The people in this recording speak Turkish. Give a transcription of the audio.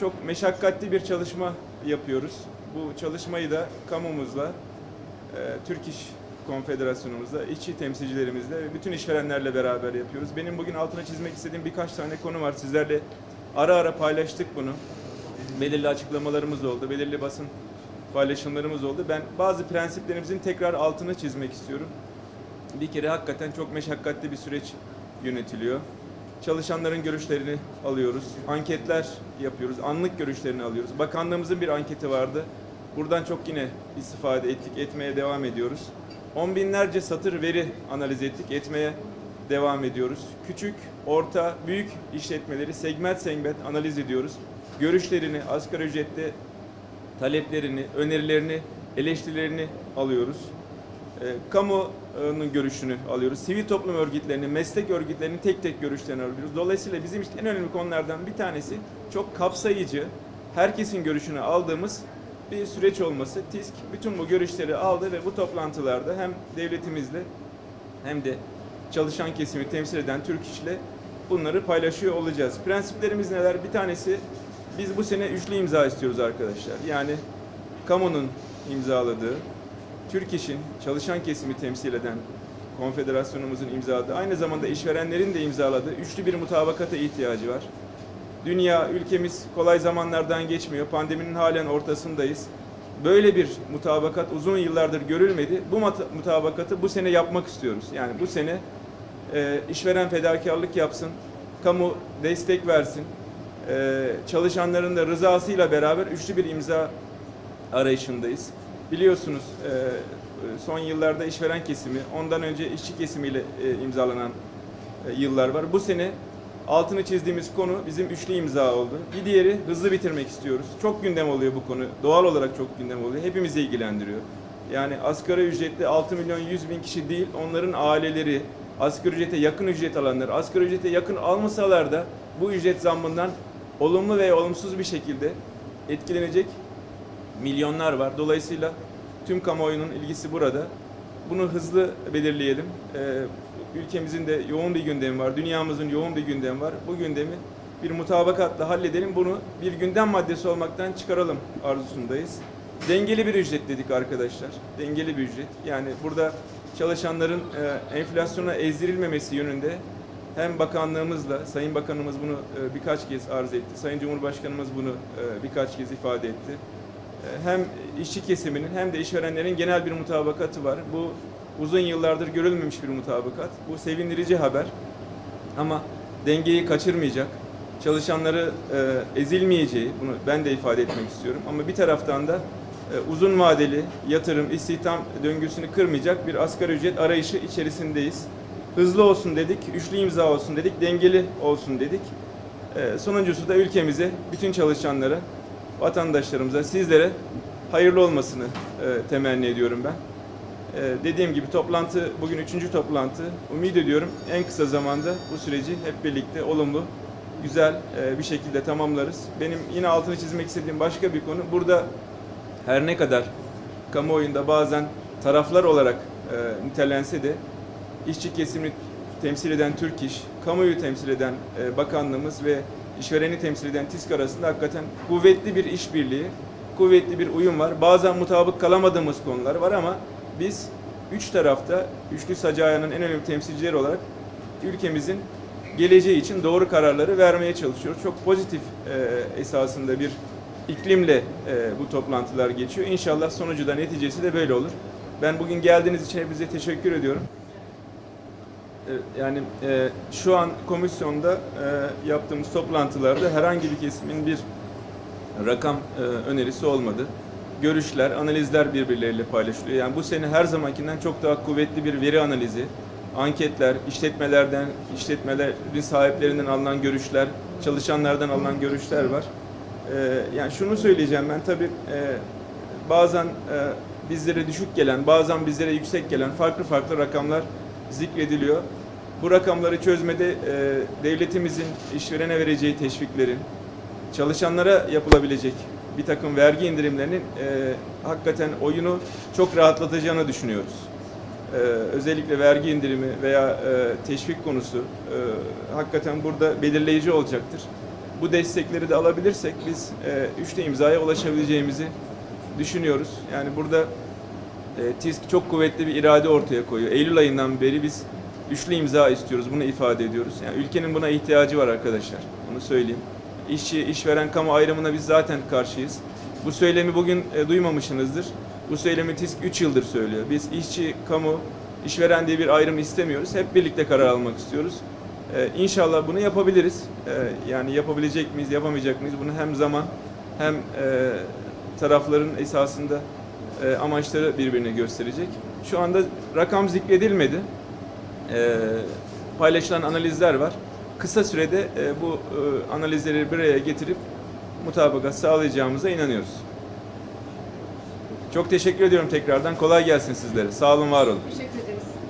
çok meşakkatli bir çalışma yapıyoruz. Bu çalışmayı da kamumuzla, e, Türk İş Konfederasyonumuzla, işçi temsilcilerimizle ve bütün işverenlerle beraber yapıyoruz. Benim bugün altına çizmek istediğim birkaç tane konu var. Sizlerle ara ara paylaştık bunu. Belirli açıklamalarımız oldu, belirli basın paylaşımlarımız oldu. Ben bazı prensiplerimizin tekrar altını çizmek istiyorum. Bir kere hakikaten çok meşakkatli bir süreç yönetiliyor. Çalışanların görüşlerini alıyoruz. Anketler yapıyoruz. Anlık görüşlerini alıyoruz. Bakanlığımızın bir anketi vardı. Buradan çok yine istifade ettik, etmeye devam ediyoruz. On binlerce satır veri analiz ettik, etmeye devam ediyoruz. Küçük, orta, büyük işletmeleri segment segment analiz ediyoruz. Görüşlerini, asgari ücretli taleplerini, önerilerini, eleştirilerini alıyoruz. E, kamunun görüşünü alıyoruz. Sivil toplum örgütlerini, meslek örgütlerinin tek tek görüşlerini alıyoruz. Dolayısıyla bizim için en önemli konulardan bir tanesi çok kapsayıcı, herkesin görüşünü aldığımız bir süreç olması. TİSK bütün bu görüşleri aldı ve bu toplantılarda hem devletimizle hem de çalışan kesimi temsil eden Türk İş'le bunları paylaşıyor olacağız. Prensiplerimiz neler? Bir tanesi biz bu sene üçlü imza istiyoruz arkadaşlar. Yani kamunun imzaladığı, Türk İş'in çalışan kesimi temsil eden konfederasyonumuzun imzaladığı, aynı zamanda işverenlerin de imzaladığı üçlü bir mutabakata ihtiyacı var. Dünya, ülkemiz kolay zamanlardan geçmiyor. Pandeminin halen ortasındayız. Böyle bir mutabakat uzun yıllardır görülmedi. Bu mutabakatı bu sene yapmak istiyoruz. Yani bu sene e, işveren fedakarlık yapsın, kamu destek versin, e, çalışanların da rızasıyla beraber üçlü bir imza arayışındayız. Biliyorsunuz e, son yıllarda işveren kesimi, ondan önce işçi kesimiyle e, imzalanan e, yıllar var. Bu sene altını çizdiğimiz konu bizim üçlü imza oldu. Bir diğeri hızlı bitirmek istiyoruz. Çok gündem oluyor bu konu. Doğal olarak çok gündem oluyor. Hepimizi ilgilendiriyor. Yani asgari ücretli 6 milyon 100 bin kişi değil, onların aileleri, asgari ücrete yakın ücret alanlar, asgari ücrete yakın almasalar da bu ücret zammından olumlu veya olumsuz bir şekilde etkilenecek milyonlar var. Dolayısıyla tüm kamuoyunun ilgisi burada. Bunu hızlı belirleyelim. Ee, ülkemizin de yoğun bir gündemi var. Dünyamızın yoğun bir gündemi var. Bu gündemi bir mutabakatla halledelim. Bunu bir gündem maddesi olmaktan çıkaralım arzusundayız. Dengeli bir ücret dedik arkadaşlar. Dengeli bir ücret. Yani burada çalışanların e, enflasyona ezdirilmemesi yönünde hem bakanlığımızla, Sayın Bakanımız bunu e, birkaç kez arz etti. Sayın Cumhurbaşkanımız bunu e, birkaç kez ifade etti. Hem işçi kesiminin hem de işverenlerin genel bir mutabakatı var. Bu uzun yıllardır görülmemiş bir mutabakat. Bu sevindirici haber. Ama dengeyi kaçırmayacak, çalışanları e, ezilmeyeceği, bunu ben de ifade etmek istiyorum. Ama bir taraftan da e, uzun vadeli yatırım, istihdam döngüsünü kırmayacak bir asgari ücret arayışı içerisindeyiz. Hızlı olsun dedik, üçlü imza olsun dedik, dengeli olsun dedik. E, sonuncusu da ülkemize, bütün çalışanlara, vatandaşlarımıza, sizlere hayırlı olmasını e, temenni ediyorum ben. Ee, dediğim gibi toplantı bugün üçüncü toplantı. Umut ediyorum en kısa zamanda bu süreci hep birlikte olumlu, güzel e, bir şekilde tamamlarız. Benim yine altını çizmek istediğim başka bir konu. Burada her ne kadar kamuoyunda bazen taraflar olarak e, nitelense de işçi kesimini temsil eden Türk İş, kamuoyu temsil eden e, bakanlığımız ve işvereni temsil eden TİSK arasında hakikaten kuvvetli bir işbirliği, kuvvetli bir uyum var. Bazen mutabık kalamadığımız konular var ama biz üç tarafta üçlü sacayanın en önemli temsilcileri olarak ülkemizin geleceği için doğru kararları vermeye çalışıyoruz. Çok pozitif e, esasında bir iklimle e, bu toplantılar geçiyor. İnşallah sonucu da neticesi de böyle olur. Ben bugün geldiğiniz için hepinize teşekkür ediyorum. E, Yani e, şu an komisyonda e, yaptığımız toplantılarda herhangi bir kesimin bir rakam e, önerisi olmadı. Görüşler, analizler birbirleriyle paylaşılıyor. Yani bu sene her zamankinden çok daha kuvvetli bir veri analizi, anketler, işletmelerden, işletmelerin sahiplerinden alınan görüşler, çalışanlardan alınan görüşler var. E, yani şunu söyleyeceğim ben tabii e, bazen e, bizlere düşük gelen, bazen bizlere yüksek gelen farklı farklı rakamlar zikrediliyor. Bu rakamları çözmede e, devletimizin işverene vereceği teşviklerin, çalışanlara yapılabilecek bir takım vergi indirimlerinin e, hakikaten oyunu çok rahatlatacağını düşünüyoruz. E, özellikle vergi indirimi veya e, teşvik konusu e, hakikaten burada belirleyici olacaktır. bu destekleri de alabilirsek biz e, üçlü imzaya ulaşabileceğimizi düşünüyoruz. Yani burada e, TİSK çok kuvvetli bir irade ortaya koyuyor. Eylül ayından beri biz üçlü imza istiyoruz. Bunu ifade ediyoruz. Yani ülkenin buna ihtiyacı var arkadaşlar. Onu söyleyeyim. İşçi, işveren, kamu ayrımına biz zaten karşıyız. Bu söylemi bugün e, duymamışsınızdır. Bu söylemi TİSK 3 yıldır söylüyor. Biz işçi, kamu, işveren diye bir ayrım istemiyoruz. Hep birlikte karar almak istiyoruz. Ee, inşallah bunu yapabiliriz. Ee, yani yapabilecek miyiz, yapamayacak mıyız? Bunu hem zaman hem e, tarafların esasında e, amaçları birbirine gösterecek. Şu anda rakam zikredilmedi. Ee, paylaşılan analizler var. Kısa sürede e, bu e, analizleri bir araya getirip mutabakat sağlayacağımıza inanıyoruz. Çok teşekkür ediyorum tekrardan. Kolay gelsin sizlere. Sağ olun, var olun. Teşekkür ederim.